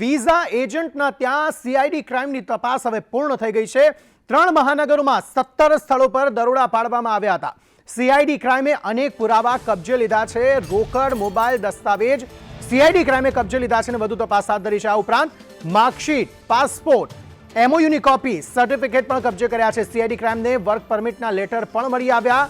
Visa એજન્ટના ત્યાં CID ક્રાઇમની તપાસ હવે પૂર્ણ થઈ ગઈ છે. ત્રણ મહાનગરોમાં સત્તર સ્થળો પર દરોડા પાડવામાં આવ્યા હતા. સીઆઈડી ક્રાઇમે અનેક પુરાવા કબજે લીધા છે. રોકડ, મોબાઈલ, દસ્તાવેજ. સીઆઈડી ક્રાઇમે કબજે લીધા છે અને વધુ તપાસ હાથ ધરી છે આ ઉપરાંત માર્કશીટ, પાસપોર્ટ એમઓયુની કોપી સર્ટિફિકેટ પણ કબજે કર્યા છે. સીઆઈડી ક્રાઇમને વર્ક પરમિટના લેટર પણ મળી આવ્યા.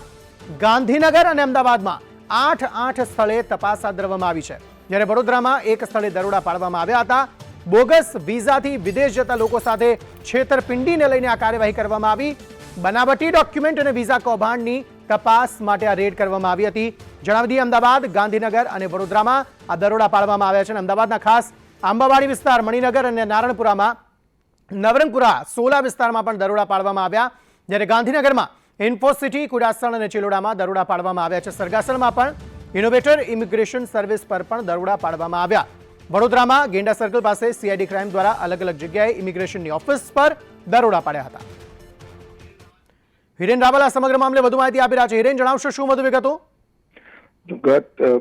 ગાંધીનગર અને અમદાવાદમાં આઠ આઠ સ્થળે તપાસ હાથ ધરવામાં આવી છે. જ્યારે વડોદરામાં એક સ્થળે દરોડા પાડવામાં આવ્યા હતા, બોગસ વિઝાથી વિદેશ જતા લોકો સાથે છેતરપિંડીને લઈને આ કાર્યવાહી કરવામાં આવી. બનાવટી ડોક્યુમેન્ટ અને વિઝા કૌભાંડની તપાસ માટે આ રેડ કરવામાં આવી હતી. જણાવી દઈએ અમદાવાદ, ગાંધીનગર અને વડોદરામાં આ દરોડા પાડવામાં આવ્યા છે અને અમદાવાદના ખાસ આંબાવાડી વિસ્તાર, મણિનગર અને નારણપુરામાં નવરંગપુરા, સોલા વિસ્તારમાં પણ દરોડા પાડવામાં આવ્યા. જ્યારે ગાંધીનગરમાં ઇન્ફોસિટી, કુડાસણ અને ચિલોડામાં દરોડા પાડવામાં આવ્યા છે. સરગાસણમાં પણ ઇનોવેટર ઇમિગ્રેશન સર્વિસ પર પણ દરોડા પાડવામાં આવ્યા. વડોદરામાં ગેંડા સર્કલ પાસે સીઆઈડી ક્રાઇમ દ્વારા અલગ અલગ જગ્યાએ ઇમિગ્રેશનની ઓફિસ પર દરોડા પાડ્યા હતા. હિરેન રાવલ, આ સમગ્ર મામલે વધુ માહિતી આપી રહ્યા છે. હિરેન, જણાવશો શું વધુ વિગતો? ગત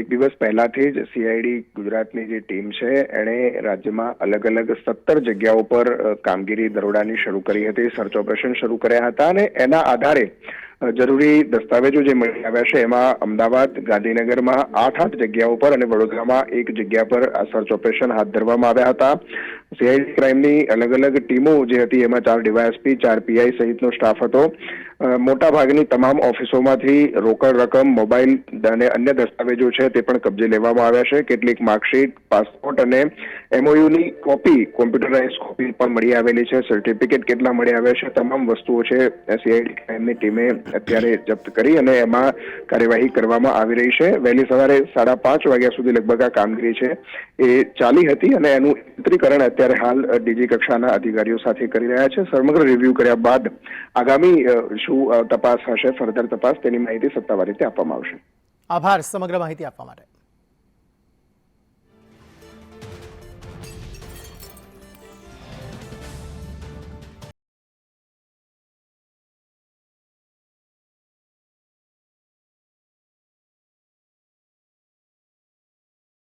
એક દિવસ પહેલાથી જ સીઆઈડી ગુજરાતની જે ટીમ છે, એણે રાજ્યમાં અલગ અલગ સત્તર જગ્યાઓ પર કામગીરી દરોડાની શરૂ કરી હતી, સર્ચ ઓપરેશન શરૂ કર્યા હતા અને એના આધારે જરૂરી દસ્તાવેજો જે મળી આવ્યા છે, એમાં અમદાવાદ, ગાંધીનગરમાં આઠ આઠ જગ્યાઓ પર અને વડોદરામાં એક જગ્યા પર આ સર્ચ ઓપરેશન હાથ ધરવામાં આવ્યા હતા. સીઆઈડી ક્રાઇમની અલગ અલગ ટીમો જે હતી, એમાં ચાર ડીવાયએસપી ચાર પીઆઈ સહિતનો સ્ટાફ હતો. મોટા ભાગની તમામ ઓફિસોમાંથી રોકડ રકમ, મોબાઈલ અને અન્ય દસ્તાવેજો છે તે પણ કબજે લેવામાં આવ્યા છે. કેટલીક માર્કશીટ, પાસપોર્ટ અને એમઓયુની કોપી કોમ્પ્યુટરાઇઝ કોપી પણ મળી આવેલી છે. સર્ટિફિકેટ કેટલા મળી આવ્યા છે, તમામ વસ્તુઓ છે સીઆઈડી ક્રાઇમની ટીમે અત્યારે જપ્ત કરી અને એમાં કાર્યવાહી કરવામાં આવી રહી છે. વહેલી સવારે સાડા પાંચ વાગ્યા સુધી લગભગ આ કામગીરી છે. એ ચાલી હતી અને એનું એકત્રીકરણ અત્યારે હાલ ડીજી કક્ષાના અધિકારીઓ સાથે કરી રહ્યા છે. સમગ્ર રિવ્યુ કર્યા બાદ આગામી શું તપાસ હશે ફર્ધર તપાસ તેની માહિતી સત્તાવાર રીતે આપવામાં આવશે. આભાર, સમગ્ર માહિતી આપવા માટે.